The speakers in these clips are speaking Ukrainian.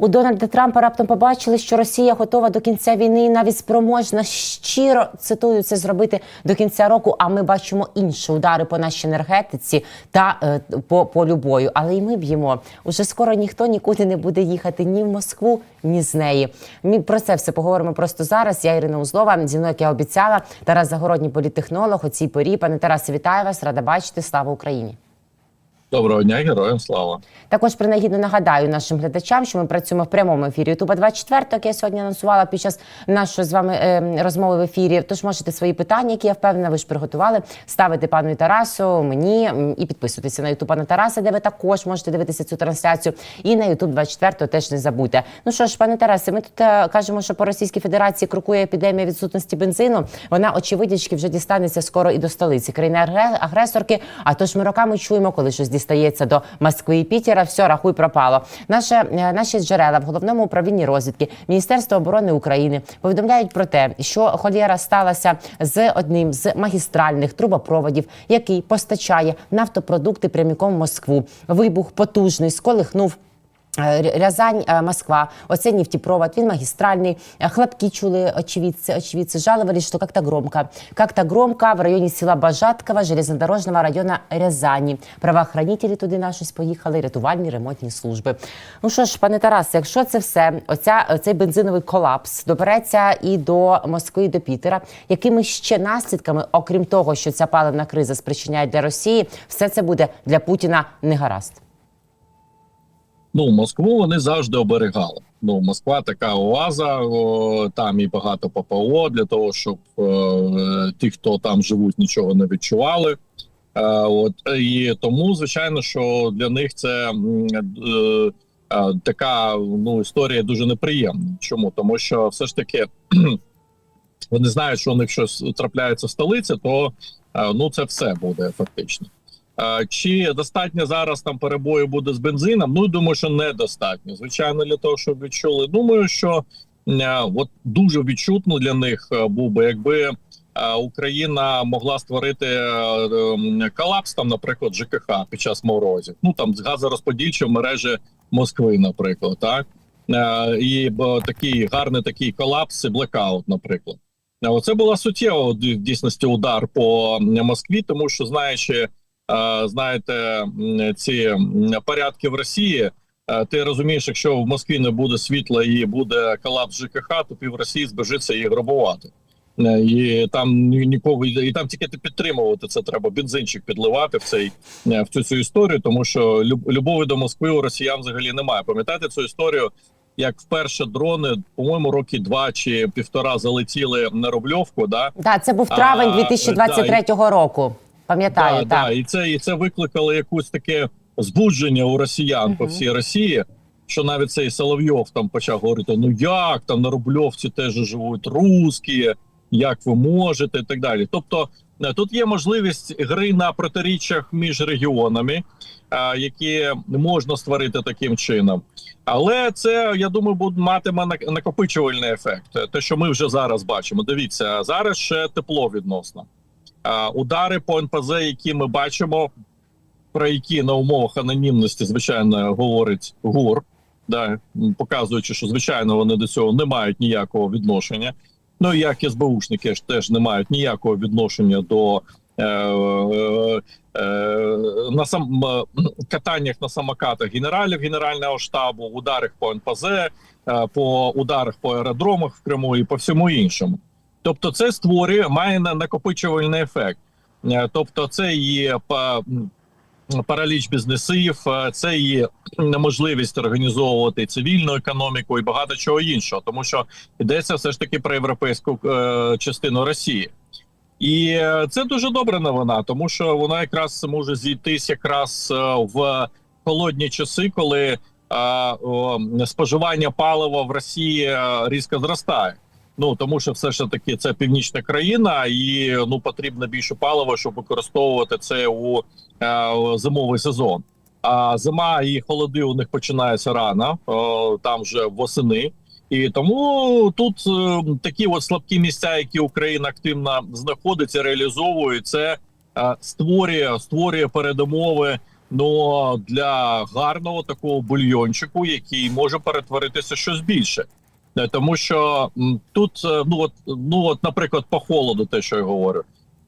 У Дональда Трампа раптом побачили, що Росія готова до кінця війни навіть спроможна щиро цитую це зробити до кінця року. А ми бачимо інші удари по нашій енергетиці та е, по полю бою. Але і ми б'ємо. Уже скоро ніхто нікуди не буде їхати ні в Москву, ні з неї. Ми про це все поговоримо просто зараз. Я Ірина Узлова. Зі мною, як я обіцяла, Тарас Загородній політтехнолог. У цій порі. Пане Тарасе, вітаю вас. Рада бачити. Слава Україні. Доброго дня, героям слава. Також принагідно нагадаю нашим глядачам, що ми працюємо в прямому ефірі Ютуба 24, як я сьогодні анонсувала під час нашої з вами е, розмови в ефірі. Тож можете свої питання, які я впевнена, ви ж приготували, ставити пану Тарасу, мені і підписуйтеся на Ютуб пана Тараса, де ви також можете дивитися цю трансляцію. І на Ютуб 24 теж не забудьте. Ну що ж, пане Тарасе, ми тут е, кажемо, що по Російській Федерації крокує епідемія відсутності бензину. Вона очевидячки вже дістанеться скоро і до столиці країни агресорки. А тож ми роками чуємо, коли щось дістається до Москви і Пітера, все, рахуй пропало. Наше е, наші джерела в головному управлінні розвідки Міністерства оборони України повідомляють про те, що холєра сталася з одним з магістральних трубопроводів, який постачає нафтопродукти прямиком в Москву. Вибух потужний сколихнув. Е, Ря- Рязань, е, Москва. Оце нефтепровод, він магістральний. Е, Хлопки чули очевидцы, очевидцы жаловались, что как-то громко. Как-то громко в районі села Бажаткова, железнодорожного району Рязані. Правоохранителі туди наші поїхали, рятувальні ремонтні служби. Ну що ж, пане Тарасе, якщо це все, оця, оцей бензиновий колапс добереться і до Москви, і до Пітера, якими ще наслідками, окрім того, що ця паливна криза спричиняє для Росії, все це буде для Путіна не гаразд. Ну, Москву вони завжди оберігали. Ну, Москва така оаза, о, там і багато ППО для того, щоб е, ті, хто там живуть, нічого не відчували. Е, от і тому, звичайно, що для них це е, е, така ну історія дуже неприємна. Чому? Тому що все ж таки вони знають, що у них щось трапляється в столиці, то е, ну це все буде фактично. Е, Чи достатньо зараз там перебою буде з бензином? Ну думаю, що недостатньо. Звичайно, для того, щоб відчули. Думаю, що е, от дуже відчутно для них е, був би, якби Україна могла створити колапс, там, наприклад, ЖКХ під час морозів. Ну там з газорозподільчої мережі Москви, наприклад, так і такий гарний такий колапс, і блекаут, наприклад. Е, Оце була суттєво в дійсності удар по Москві, тому що знаючи. Знаєте, ці порядки в Росії. Ти розумієш, якщо в Москві не буде світла і буде колапс ЖКХ, то пів Росії збежиться її грабувати. Е, І там нікого і там тільки ти підтримувати це треба бензинчик підливати в цей е, в цю цю історію, тому що люб- любові до Москви у росіян взагалі немає. Пам'ятаєте цю історію? Як вперше дрони, по-моєму, роки два чи півтора залетіли на Рубльовку, да Так, це був травень А, 2023 року. Пам'ятаю, да, так. да, і це і це викликало якусь таке збудження у росіян по всій Росії. Що навіть цей Соловйов там почав говорити: ну як там на Рубльовці теж живуть русські, як ви можете, і так далі. Тобто е, тут є можливість гри на протиріччях між регіонами, е, які можна створити таким чином. Але це я думаю, буде матиме нак- накопичувальний ефект. Те, що ми вже зараз бачимо. Дивіться, зараз ще тепло відносно. Удари по НПЗ, які ми бачимо, про які на умовах анонімності, звичайно, говорить ГУР, да, показуючи, що звичайно вони до цього не мають ніякого відношення. Ну як СБУшники ж теж не мають ніякого відношення до е, е, е, на сам катаннях на самокатах генералів Генерального штабу, ударах по НПЗ, е, по ударах по аеродромах в Криму і по всьому іншому. Тобто, це створює має на- накопичувальний ефект. Е, Тобто, це є параліч бізнесів, е, це є неможливість організовувати цивільну економіку і багато чого іншого, тому що йдеться все ж таки про європейську е, частину Росії. І це дуже добра новина, тому що вона якраз може зійтись якраз в холодні часи, коли е, о, споживання палива в Росії різко зростає. Ну тому що все ж таки це північна країна, і ну потрібно більше палива, щоб використовувати це у е, зимовий сезон. А зима і холоди у них починаються рано, о, там вже восени. І тому тут е, такі от слабкі місця, які Україна активно знаходиться, реалізовує це е, створює створює передумови но для гарного такого бульйончику, який може перетворитися щось більше. Е, Тому що тут, е, ну от, ну от, наприклад, по холоду, те, що я говорю,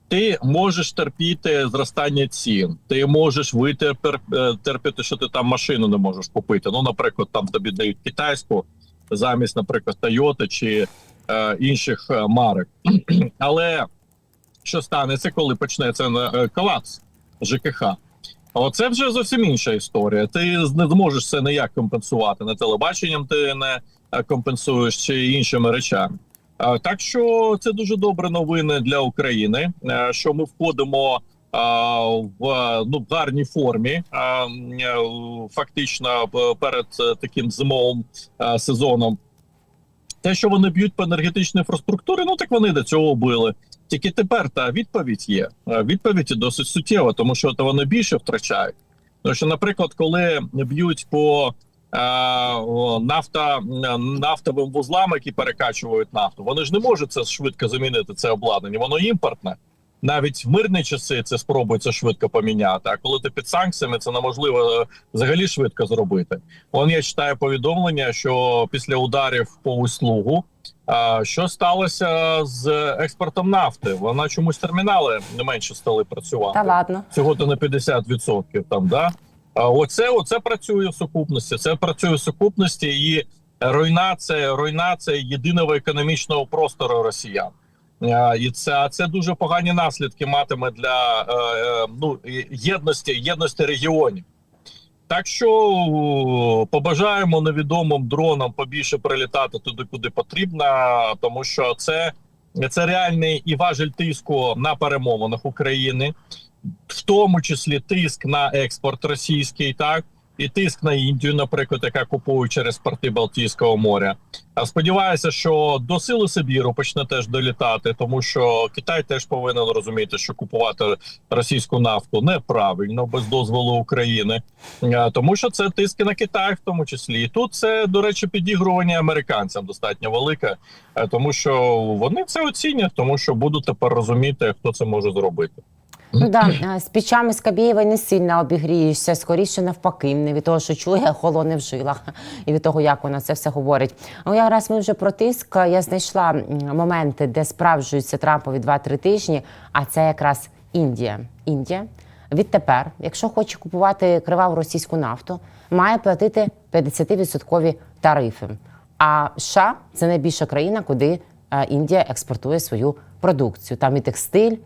ти можеш терпіти зростання цін, ти можеш витерпер е, що ти там машину не можеш купити. Ну, наприклад, там тобі дають китайську замість, наприклад, Toyota чи е, інших марок. Але що станеться, коли почнеться колапс ЖКХ? Оце вже зовсім інша історія. Ти не зможеш це ніяк компенсувати. Не телебаченням ти не компенсуєш чи іншими речами. Е, Так що це дуже добре новини для України, е, що ми входимо е, в е, ну в гарній формі, е, е, фактично е, перед е, таким зимовим е, сезоном. Те, що вони б'ють по енергетичній інфраструктурі, ну так вони до цього били. Тільки тепер та відповідь є. Е, Відповідь досить суттєва, тому що то вони більше втрачають. Тому що, наприклад, коли б'ють по е, нафта, е, нафтовим вузлам, які перекачують нафту, вони ж не можуть це швидко замінити. Це обладнання, воно імпортне. Навіть в мирні часи це спробується швидко поміняти. А коли ти під санкціями, це неможливо е, взагалі швидко зробити. Он я читаю повідомлення, що після ударів по услугу, а, що сталося з експортом нафти? Вона чомусь термінали не менше стали працювати Та ладно. всього то на 50% там, да? Оце, оце працює в сукупності. Це працює в сукупності і руйнація, руйнація єдиного економічного простору росіян. І це, це дуже погані наслідки матиме для е, е, ну, єдності, єдності регіонів. Так що побажаємо невідомим дронам побільше прилітати туди, куди потрібно, тому що це, це реальний і важель тиску на перемовинах України в тому числі тиск на експорт російський, так і тиск на Індію, наприклад, яка купує через порти Балтійського моря. А сподіваюся, що до сили Сибіру почне теж долітати, тому що Китай теж повинен розуміти, що купувати російську нафту неправильно без дозволу України, тому що це тиск і на Китай, в тому числі. І тут це до речі, підігрування американцям достатньо велике, тому що вони це оцінять, тому що будуть тепер розуміти, хто це може зробити. Ну да, е, з пічами Скабєєва не сильно обігрієшся, скоріше навпаки, не від того, що чує, холоне в жилах, і від того, як вона це все говорить. Ну, якраз ми вже про тиск. Я знайшла моменти, де справджуються Трампові 2-3 тижні, а це якраз Індія. Індія відтепер, якщо хоче купувати криваву російську нафту, має платити 50% тарифи. А США це найбільша країна, куди е, Індія експортує свою продукцію. Там і текстиль,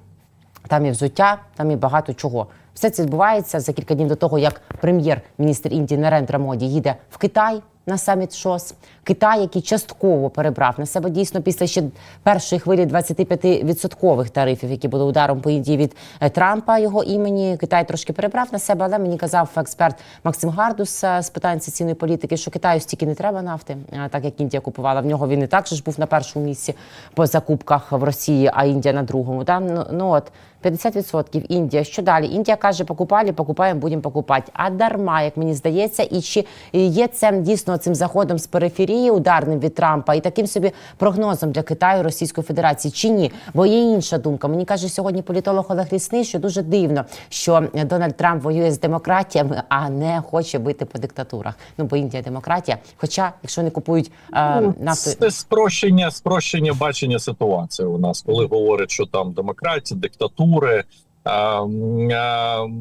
там і взуття, там і багато чого. Все це відбувається за кілька днів до того, як прем'єр-міністр Індії Нарендра Моді їде в Китай на саміт ШОС. Китай, який частково перебрав на себе дійсно після ще першої хвилі 25% тарифів, які були ударом по Індії від е, Трампа його імені. Китай трошки перебрав на себе, але мені казав експерт Максим Гардус е, з питань соціальної політики, що Китаю стільки не треба нафти, е, так як Індія купувала. В нього він і так же ж був на першому місці по закупках в Росії, а Індія на другому. Да? Ну, ну от 50% Індія. Що далі? Індія каже, покупали, покупаємо, будемо покупати. А дарма, як мені здається, і чи є це дійсно цим заходом з периферії ударним від Трампа і таким собі прогнозом для Китаю Російської Федерації чи ні? Бо є інша думка. Мені каже сьогодні політолог Олег Лісний, що дуже дивно, що Дональд Трамп воює з демократіями, а не хоче бити по диктатурах. Ну бо Індія демократія. Хоча, якщо не купують е, нафту, Це спрощення, спрощення бачення ситуації у нас, коли говорять, що там демократія, диктатури.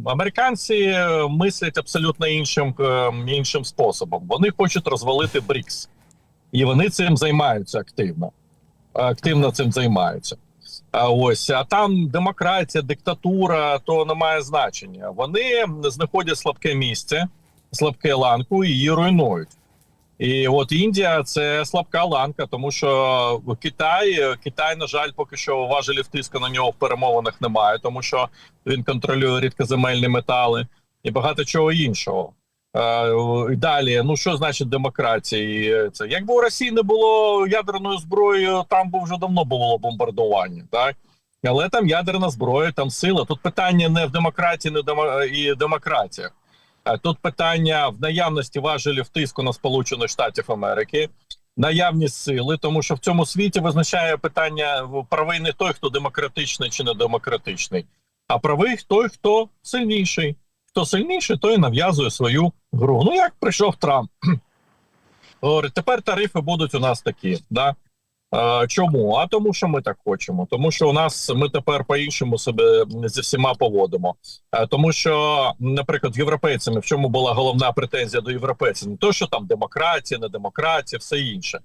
Американці мислять абсолютно іншим е, іншим способом. Вони хочуть розвалити БРІКС, і вони цим займаються активно. Активно цим займаються. Ось а там демократія, диктатура, то не має значення. Вони знаходять слабке місце, слабке ланку і її руйнують. І от Індія це слабка ланка, тому що Китай, Китай, на жаль, поки що важелів тиску на нього в перемовинах немає, тому що він контролює рідкоземельні метали і багато чого іншого. Е, і далі, ну що значить демократія? Це якби у Росії не було ядерної зброї, там би вже давно було бомбардування, так але там ядерна зброя, там сила. Тут питання не в демократії, не в демо... і демократіях. Е, Тут питання в наявності важелів тиску на Сполучених Штатів Америки, наявність сили, тому що в цьому світі визначає питання правий не той, хто демократичний чи не демократичний, а правий той, хто сильніший. Хто сильніший, той нав'язує свою гру. Ну як прийшов Трамп. Говорить, тепер тарифи будуть у нас такі. Да? Чому? А тому, що ми так хочемо. Тому що у нас ми тепер по-іншому себе зі всіма поводимо. Е, тому що, наприклад, європейцями, в чому була головна претензія до європейців? Не то, що там демократія, не демократія, все інше.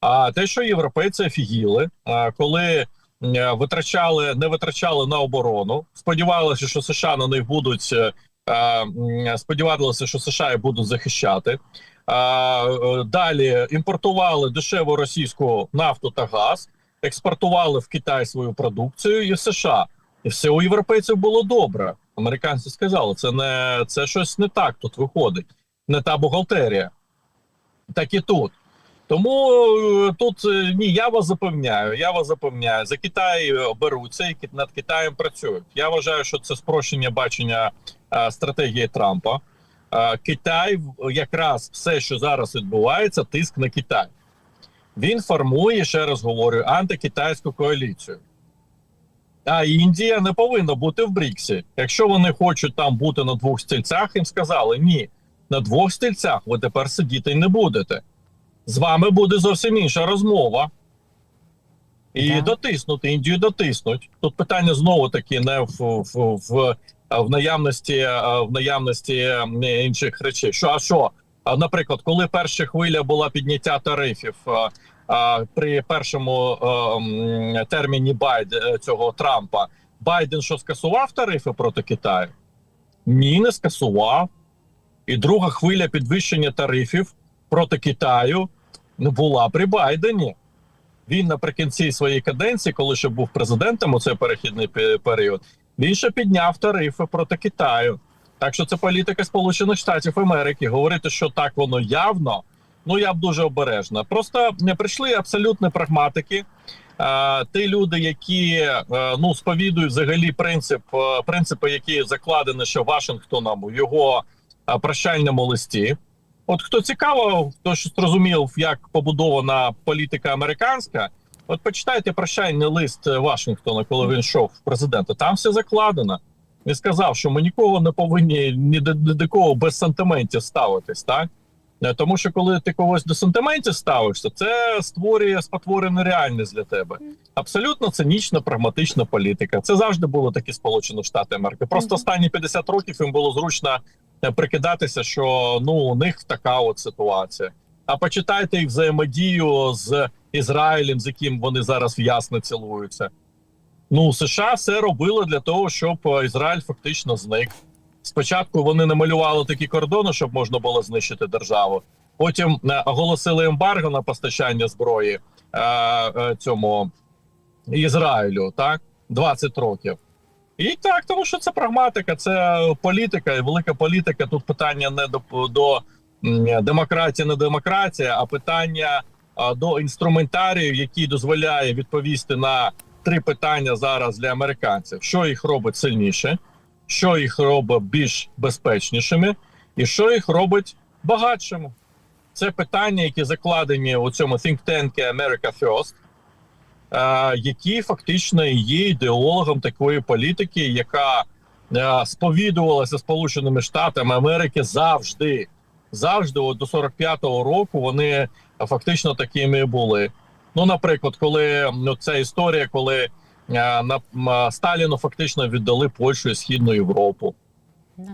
А те, що європейці офігіли, коли е, витрачали, не витрачали на оборону, сподівалися, що США на них будуть. е, Сподівалися, що США будуть захищати. А, е, Далі імпортували дешеву російську нафту та газ, експортували в Китай свою продукцію і в США. І все у європейців було добре. Американці сказали, це не це щось не так тут виходить, не та бухгалтерія. Так і тут. Тому е, тут е, ні, я вас запевняю, я вас запевняю, за Китай беруться і над Китаєм працюють. Я вважаю, що це спрощення бачення е, стратегії Трампа. Китай якраз все, що зараз відбувається, тиск на Китай. Він формує, ще раз говорю, антикитайську коаліцію. А Індія не повинна бути в Бріксі. Якщо вони хочуть там бути на двох стільцях, їм сказали: ні, на двох стільцях ви тепер сидіти не будете. З вами буде зовсім інша розмова. І Так. дотиснути, Індію дотиснуть. Тут питання знову таки не в, в, в, в наявності е, в наявності е, інших речей. Що а що? Наприклад, коли перша хвиля була підняття тарифів е, е, при першому е, терміні Байд е, цього Трампа, Байден що скасував тарифи проти Китаю? Ні, не скасував. І друга хвиля підвищення тарифів проти Китаю була при Байдені. Він наприкінці своєї каденції, коли ще був президентом у цей перехідний період, він ще підняв тарифи проти Китаю. Так що це політика Сполучених Штатів Америки. Говорити, що так воно явно, ну я б дуже обережна. Просто не прийшли абсолютні прагматики. Е, ті люди, які е, ну сповідують взагалі принцип, е, принципи, які закладені ще Вашингтоном у його прощальному листі. От хто цікаво, хто ж зрозумів, як побудована політика американська, от почитайте прощальний лист Вашингтона, коли він йшов в президента. Там все закладено. Він сказав, що ми нікого не повинні ні до, ні до кого без сантиментів ставитись, так? Е, Тому що коли ти когось до сантиментів ставишся, це створює спотворену реальність для тебе. Абсолютно цинічна, прагматична політика. Це завжди було такі Сполучені Штати Америки. Просто останні 50 років їм було зручно е, прикидатися, що ну у них така от ситуація. А почитайте їх взаємодію з Ізраїлем, з яким вони зараз в'ясно цілуються. Ну, США все робило для того, щоб е, Ізраїль фактично зник. Спочатку вони намалювали такі кордони, щоб можна було знищити державу. Потім е, оголосили ембарго на постачання зброї е, е, цьому Ізраїлю, так 20 років. І так, тому що це прагматика, це політика, і велика політика. Тут питання не до, до м, демократії, не демократія, а питання до інструментарію, який дозволяє відповісти на три питання зараз для американців: що їх робить сильніше, що їх робить більш безпечнішими, і що їх робить багатшими. Це питання, які закладені у цьому think tank America First, які фактично є ідеологом такої політики, яка сповідувалася Сполученими Штатами Америки завжди. Завжди, от до 45-го року, вони е, фактично такими були. Ну, наприклад, коли ну, ця історія, коли е, на м, Сталіну фактично віддали Польщу і Східну Європу. Да.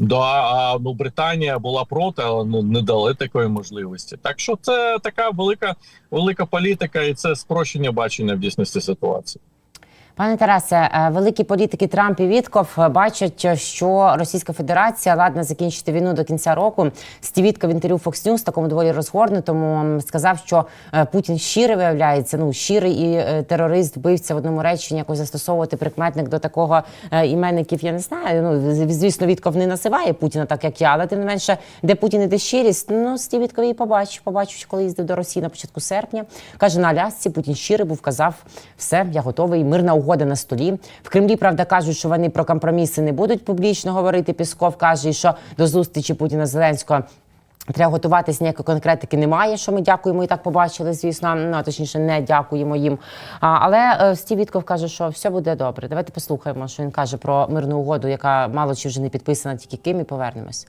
Да, а ну Британія була проти, але ну не дали такої можливості. Так що це така велика, велика політика, і це спрощення бачення в дійсності ситуації. Пане Тарасе, е, великі політики Трамп і Вітков е, бачать, що Російська Федерація ладна закінчити війну до кінця року. Стів в інтерв'ю Fox News, такому доволі розгорнутому, сказав, що е, Путін щирий виявляється. Ну щирий і е, терорист вбивця в одному реченні якось застосовувати прикметник до такого е, іменників. Я не знаю. Ну звісно, Вітков не називає Путіна так, як я, але тим не менше, де Путін і де щирість. Ну Стів її побачив. Побачив, коли їздив до Росії на початку серпня. каже на Алясці Путін щирий був, казав все, я готовий. Мирна угода на столі. В Кремлі правда кажуть, що вони про компроміси не будуть публічно говорити. Пісков каже, що до зустрічі Путіна Зеленського. Треба готуватись, ніякої конкретики немає, що ми дякуємо і так побачили, звісно. Ну, точніше, не дякуємо їм. А, але е, Стів Вітков каже, що все буде добре. Давайте послухаємо, що він каже про мирну угоду, яка мало чи вже не підписана тільки ким, і повернемось.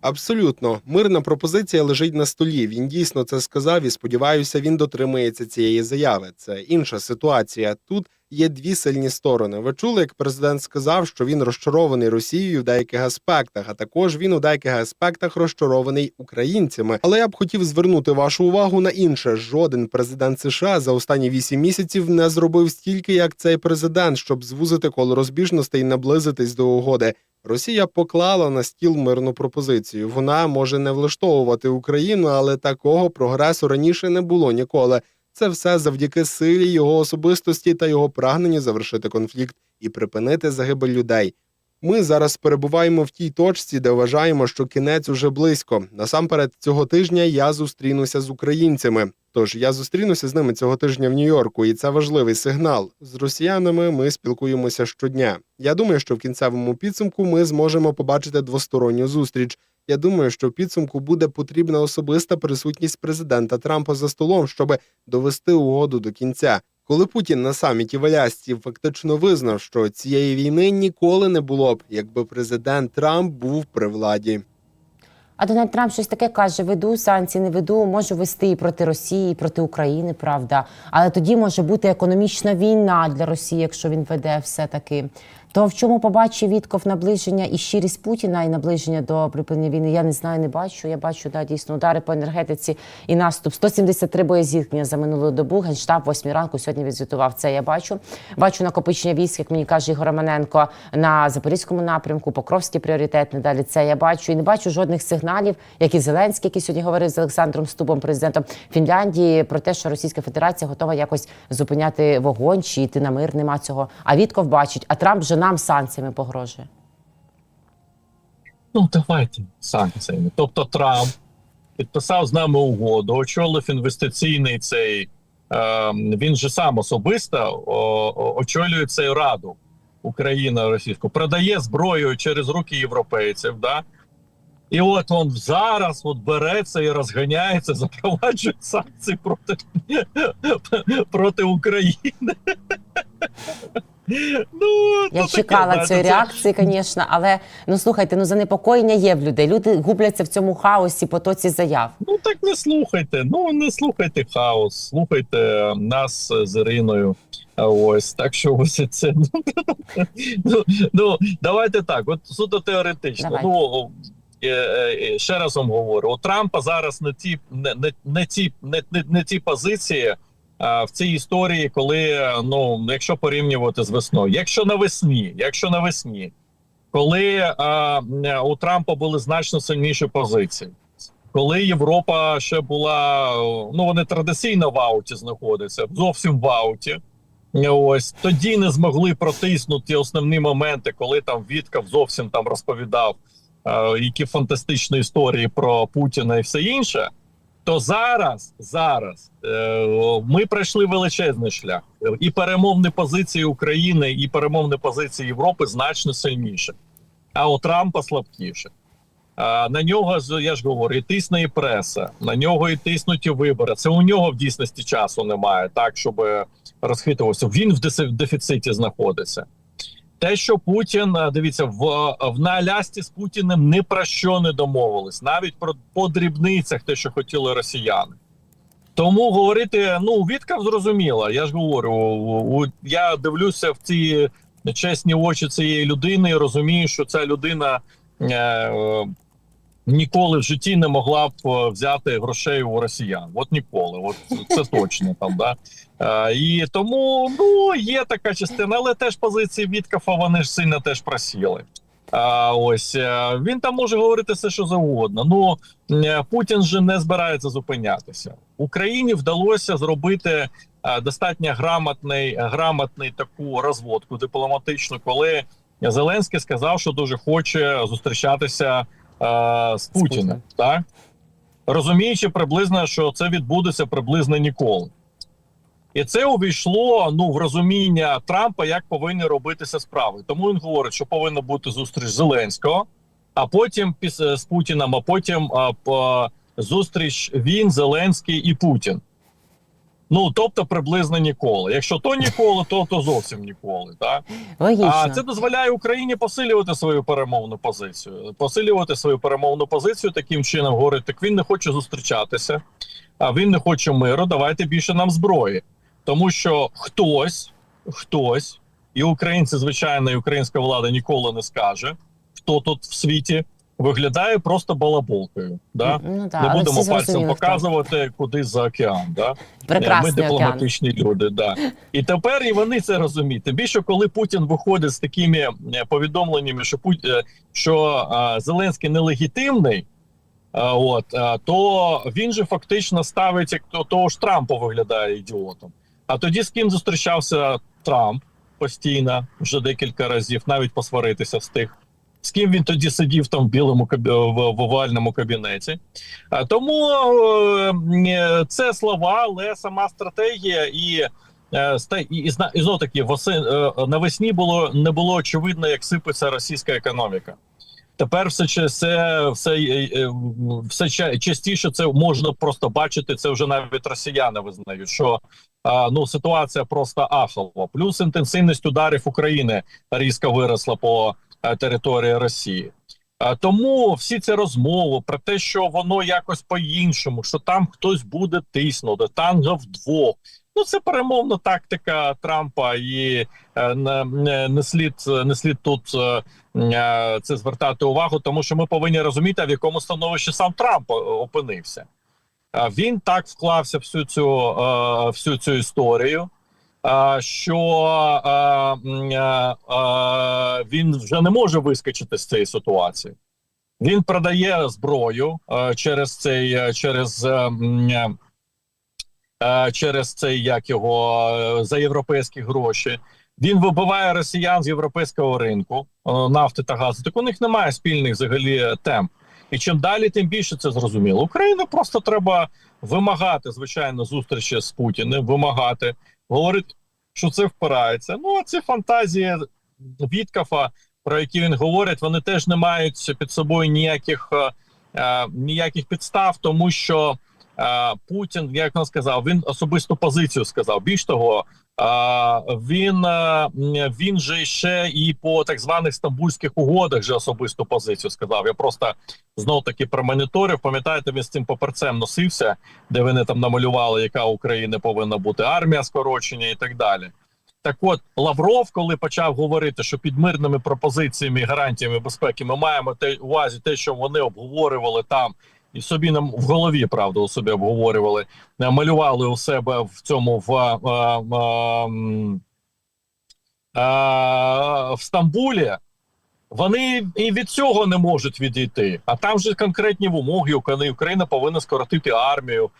Абсолютно, мирна пропозиція лежить на столі. Він дійсно це сказав, і сподіваюся, він дотримається цієї заяви. Це інша ситуація. Тут є дві сильні сторони. Ви чули, як президент сказав, що він розчарований Росією в деяких аспектах, а також він у деяких аспектах розчарований українцями. Але я б хотів звернути вашу увагу на інше. Жоден президент США за останні вісім місяців не зробив стільки, як цей президент, щоб звузити коло розбіжностей і наблизитись до угоди. Росія поклала на стіл мирну пропозицію. Вона може не влаштовувати Україну, але такого прогресу раніше не було ніколи. Це все завдяки силі його особистості та його прагненню завершити конфлікт і припинити загибель людей. Ми зараз перебуваємо в тій точці, де вважаємо, що кінець уже близько. Насамперед, цього тижня я зустрінуся з українцями. Тож я зустрінуся з ними цього тижня в Нью-Йорку, і це важливий сигнал. З росіянами ми спілкуємося щодня. Я думаю, що в кінцевому підсумку ми зможемо побачити двосторонню зустріч. Я думаю, що в підсумку буде потрібна особиста присутність президента Трампа за столом, щоб довести угоду до кінця. Коли Путін на саміті в Алясці фактично визнав, що цієї війни ніколи не було б, якби президент Трамп був при владі. А Дональд Трамп щось таке каже: веду санкції, не веду, можу вести і проти Росії, і проти України, правда. Але тоді може бути економічна війна для Росії, якщо він веде все таки. То в чому побачив Вітков наближення і щирість Путіна, і наближення до припинення війни? Я не знаю, не бачу. Я бачу да, дійсно удари по енергетиці і наступ. 173 боєзіткнення за минулу добу. Генштаб 8 ранку сьогодні відзвітував це. Я бачу. Бачу накопичення військ, як мені каже Ігор Романенко, на запорізькому напрямку, Покровський пріоритет. Надалі це я бачу і не бачу жодних сигналів, як і Зеленський, який сьогодні говорив з Олександром Стубом, президентом Фінляндії, про те, що Російська Федерація готова якось зупиняти вогонь чи йти на мир. Нема цього. А Вітков бачить, а Трамп вже нам санкціями погрожує. Ну давайте санкціями. Тобто Трамп підписав з нами угоду, очолив інвестиційний цей. Е, він же сам особисто очолює цей раду Україна російську, продає зброю через руки європейців. Да? І от він зараз от береться і розганяється, запроваджує санкції проти, проти України. Ну, Я ну, чекала таке, цієї знаєте, реакції, звісно, але ну слухайте, ну занепокоєння є в людей. Люди губляться в цьому хаосі, потоці заяв. Ну так не слухайте. Ну не слухайте хаос, слухайте нас з Іриною. Ось так що ось це ну, ну, ну давайте так. От суто теоретично. Давайте. Ну е, е, ще раз вам говорю: у Трампа зараз не ті не, не, не ті не, не, не ті позиції. А, В цій історії, коли ну якщо порівнювати з весною, якщо навесні, якщо навесні, коли а, у Трампа були значно сильніші позиції, коли Європа ще була, ну вони традиційно в ауті знаходяться, зовсім в ауті. Ось тоді не змогли протиснути основні моменти, коли там Віткав зовсім там розповідав е, які фантастичні історії про Путіна і все інше. То зараз, зараз е, ми пройшли величезний шлях, і перемовні позиції України, і перемовні позиції Європи значно сильніше, а у Трампа слабкіше. На нього я ж говорю, і тисне і преса, на нього і тиснуть і вибори. Це у нього в дійсності часу немає, так щоб розхитувався. Він в дефіциті знаходиться. Те, що Путін дивіться, в, в Алясці з Путіним ні про що не домовились, навіть про по дрібницях, те, що хотіли росіяни. Тому говорити, ну Віткав зрозуміло. Я ж говорю, у, у- я дивлюся в ці чесні очі цієї людини і розумію, що ця людина е, е, ніколи в житті не могла б е, взяти грошей у росіян. От ніколи, от це точно там. Да? Е, і тому ну є така частина, але теж позиції Віткафа вони ж сильно теж просіли. А ось е, він там може говорити все, що завгодно. Ну Путін же не збирається зупинятися. Україні вдалося зробити достатньо грамотний, грамотний таку розводку дипломатичну, коли Зеленський сказав, що дуже хоче зустрічатися е, з Путіним. Так розуміючи приблизно, що це відбудеться приблизно ніколи. І це увійшло ну в розуміння Трампа, як повинні робитися справи. Тому він говорить, що повинна бути зустріч Зеленського, а потім з Путіним, а потім а, а, зустріч він, Зеленський і Путін. Ну тобто приблизно ніколи. Якщо то ніколи, то, то зовсім ніколи. Так? Логічно. А це дозволяє Україні посилювати свою перемовну позицію. Посилювати свою перемовну позицію таким чином говорить, так він не хоче зустрічатися, а він не хоче миру. Давайте більше нам зброї. Тому що хтось, хтось, і українці, звичайно, і українська влада ніколи не скаже, хто тут в світі виглядає просто балаболкою. Да? Ну, так, не будемо пальцем зрозуміли, хто. показувати куди за океан. Да? Прекрасний Ми океан. дипломатичні люди, да. І тепер і вони це розуміють. Тим більше, коли Путін виходить з такими е, повідомленнями, що Пут... е, що е, Зеленський нелегітимний, от то він же фактично ставить як то- того ж Трампа виглядає ідіотом. А тоді з ким зустрічався Трамп постійно вже декілька разів, навіть посваритися встиг. З ким він тоді сидів там в білому в, овальному кабінеті. Тому е, е, це слова, але сама стратегія і. е, І, і, і знов таки воси, е, навесні було не було очевидно, як сипеться російська економіка. Тепер все все, все, все ча- частіше це можна просто бачити. Це вже навіть росіяни визнають, що ну ситуація просто ахова. Плюс інтенсивність ударів України різко виросла по території Росії. Тому всі ці розмови про те, що воно якось по-іншому, що там хтось буде тиснути, же вдвох. Ну це перемовна тактика Трампа, і е, не, не, слід не слід тут е, е, це звертати увагу, тому що ми повинні розуміти, в якому становищі сам Трамп е, опинився. Е, Він так вклався всю цю е, всю цю історію, е, що він вже не може вискочити з цієї ситуації. Він продає зброю через цей через. через цей як його е, за європейські гроші. Він вибиває росіян з європейського ринку е, нафти та газу. Так у них немає спільних взагалі тем. І чим далі, тим більше це зрозуміло. Україну просто треба вимагати, звичайно, зустрічі з Путіним, вимагати, говорити, що це впирається. Ну а ці фантазії Віткафа, про які він говорить, вони теж не мають під собою ніяких, е, е, ніяких підстав, тому що. Е, Путін, як він сказав, він особисту позицію сказав. Більш того, він е, він же ще і по так званих стамбульських угодах же особисту позицію сказав. Я просто знов таки промоніторив. Пам'ятаєте, він з цим паперцем носився, де вони там намалювали, яка у України повинна бути армія скорочення і так далі. Так от Лавров, коли почав говорити, що під мирними пропозиціями і гарантіями безпеки ми маємо те увазі, те, що вони обговорювали там, і собі нам в голові правда у собі обговорювали, е, малювали у себе в цьому в, е, е, м, е, в Стамбулі. Вони і від цього не можуть відійти. А там же конкретні вимоги. Україна Україна повинна скоротити армію,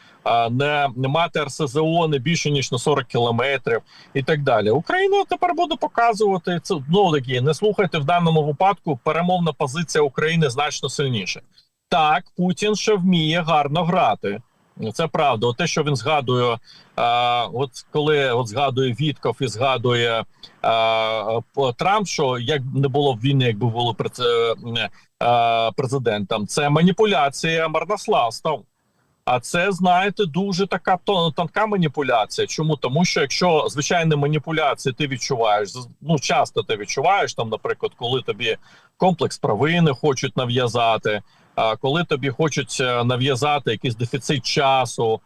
не мати РСЗО не більше ніж на 40 кілометрів і так далі. Україна тепер буде показувати це. Ну такі не слухайте в даному випадку. Перемовна позиція України значно сильніша. Так, Путін ще вміє гарно грати. Це правда. От те, що він згадує, а, от коли от згадує Вітков і згадує а, Трамп, що як не було б війни, якби було преце- а, президентом, це маніпуляція марнославством. А це, знаєте, дуже така тонка маніпуляція. Чому? Тому що якщо звичайні маніпуляції ти відчуваєш, ну часто ти відчуваєш там, наприклад, коли тобі комплекс провини хочуть нав'язати, коли тобі хочуть е, нав'язати якийсь дефіцит часу,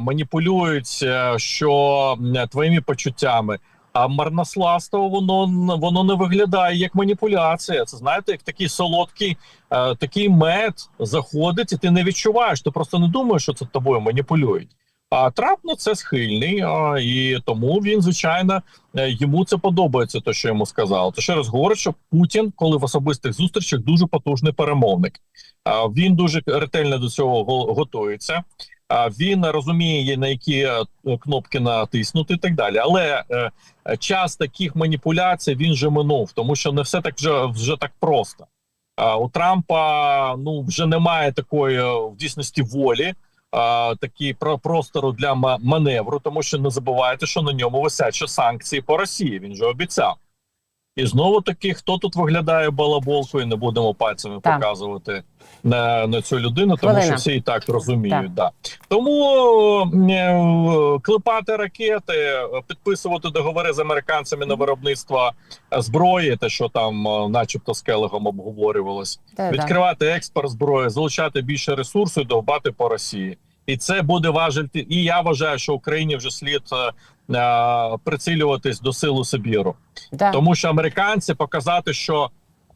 маніпулюють, е, що твоїми почуттями. А марнославство воно воно не виглядає як маніпуляція. Це знаєте, як такий солодкий, е, такий мед заходить, і ти не відчуваєш. Ти просто не думаєш, що це тобою маніпулюють. А Трамп на це схильний, а, і тому він, звичайно, е, йому це подобається, те, що йому сказали. То ще раз говорить, що Путін, коли в особистих зустрічах, дуже потужний перемовник. А, Він дуже ретельно до цього готується. А, Він розуміє, на які е, кнопки натиснути і так далі. Але е, час таких маніпуляцій він вже минув, тому що не все так вже, вже так просто. А, У Трампа ну вже немає такої е, в дійсності волі. А, Такі про простору для ма- маневру, тому що не забувайте, що на ньому висять ще санкції по Росії. Він же обіцяв. І знову таки, хто тут виглядає балаболкою, не будемо пальцями Так. показувати на, на цю людину, тому Хвилина. що всі і так розуміють. Так. Да. Тому е, клепати ракети, підписувати договори з американцями на виробництво зброї, те, що там, е, начебто, з Келегом обговорювалось, Та, да. відкривати експорт зброї, залучати більше ресурсу і довбати по Росії. І це буде важити. І я вважаю, що Україні вже слід е, е, прицілюватись до силу Сибіру. Да. Тому що американці показати, що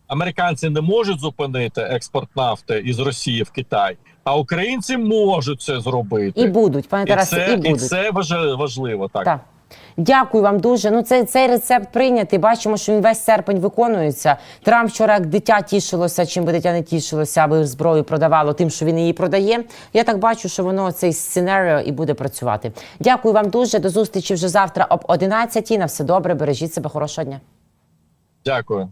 американці не можуть зупинити експорт нафти із Росії в Китай, а українці можуть це зробити. І будуть, пане І Тарасе, це, і і це важливо. Так. Так. Дякую вам дуже. Ну цей, цей рецепт прийнятий. Бачимо, що він весь серпень виконується. Трамп вчора як дитя тішилося, чим би дитя не тішилося, аби зброю продавало тим, що він її продає. Я так бачу, що воно цей сценаріо і буде працювати. Дякую вам дуже. До зустрічі вже завтра об 11 На все добре. Бережіть себе. Хорошого дня. Дякую.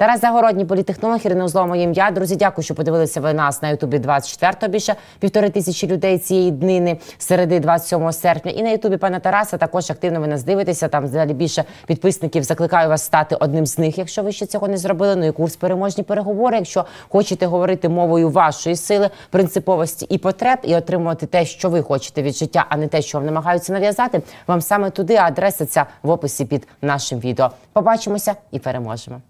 Тарас Загородній, політехнолог, Ірина Узлова, моє ім'я. Друзі, дякую, що подивилися ви нас на Ютубі 24-го. Більше півтори тисячі людей цієї днини середи 27 серпня. І на Ютубі пана Тараса також активно ви нас дивитеся. Там взагалі більше підписників. Закликаю вас стати одним з них, якщо ви ще цього не зробили. Ну і курс переможні переговори. Якщо хочете говорити мовою вашої сили, принциповості і потреб, і отримувати те, що ви хочете від життя, а не те, що вам намагаються нав'язати. Вам саме туди адреса ця в описі під нашим відео. Побачимося і переможемо.